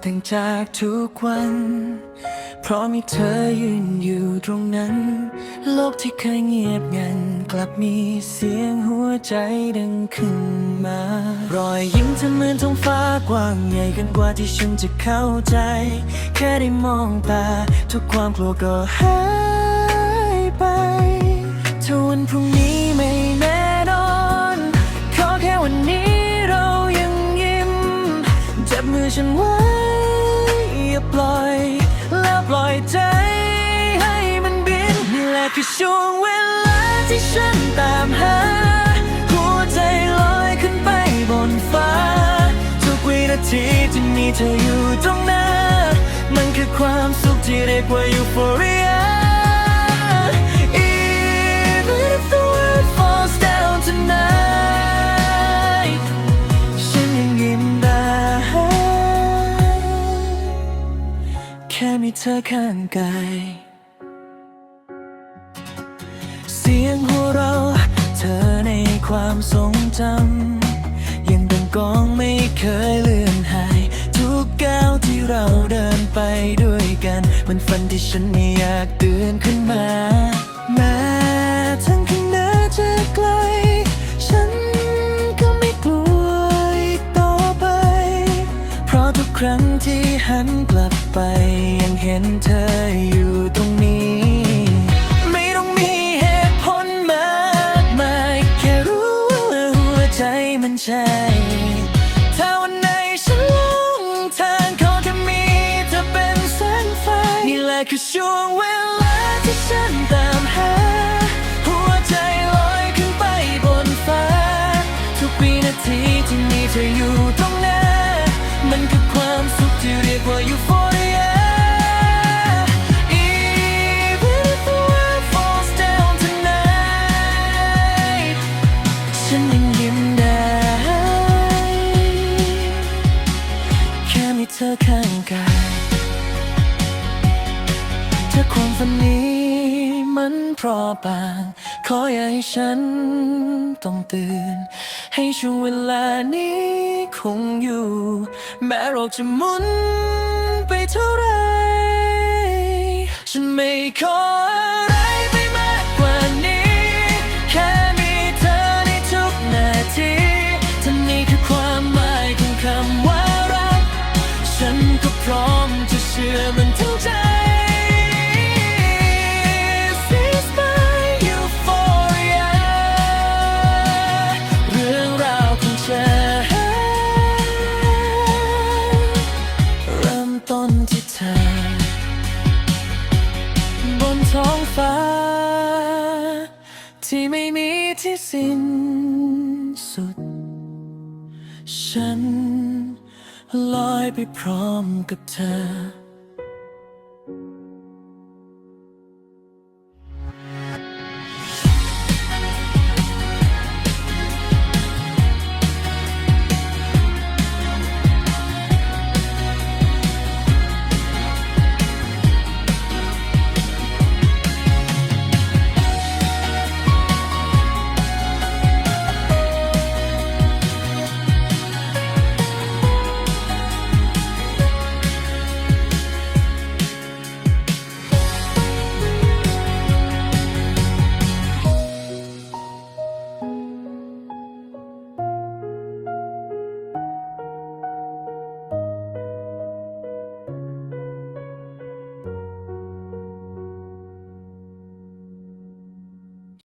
เช้าวันนี้ดูต่งจากทุกวัน เพราะมีเธอยืนอยู่ตรงนั้น โลกที่เคยเงียบงัน กลับมีเสียงหัวใจดังขึ้นมา รอยยิ้มเธอเหมือนท้องฟ้ากว้างใหญ่เกันกว่าที่ฉันจะเข้าใจ แค่ได้มองตา ทุกความกลัวก็หาย ช่วงเวลาที่ฉันตามหา หัวใจลอยขึ้นไปบนฟ้า ทุกวินาทีที่มีเธออยู่ตรงหน้า มันคือความสุขที่เรียกว่า euphoria Even if the world falls down tonight ฉันยังยิ้มได้ แค่มีเธอข้างกาย ความทรงจำยังดังกองไม่เคยเลือนหาย ทุกก้าวที่เราเดินไปด้วยกัน มันฝันที่ฉันไม่อยากตือนขึ้นมาแม้ทั้งข้างหน้าจะไกลฉันก็ไม่กลัวอีกต่อไป เพราะทุกครั้งที่หันกลับไปยังเห็นเธออยู่ตรงนี้ มันใช่ถ้าวันไหนฉันลงทางขอแค่มีเธอเป็นแสงไฟ นี่แหละคือช่วงเวลาที่ฉันตามหา หัวใจลอยขึ้นไปบนฟ้า ทุกวินาทีที่มีเธออยู่ตรงหน้า มันคือความสุขที่เรียกว่า euphoria Even มันเพราะบางขออย่าให้ฉันต้องตื่น ให้ช่วงเวลานี้คงอยู่ แม้โลกจะหมุนไปเท่าไร ฉันไม่ขออะไรไปมากกว่านี้ แค่มีเธอในทุกนาทีท่านี้คือความหมายของคำว่ารัก ฉันก็พร้อมจะเชื่อมัน ที่เธอบนท้องฟ้า ที่ไม่มีที่สิ้นสุด ฉันลอยไปพร้อมกับเธอ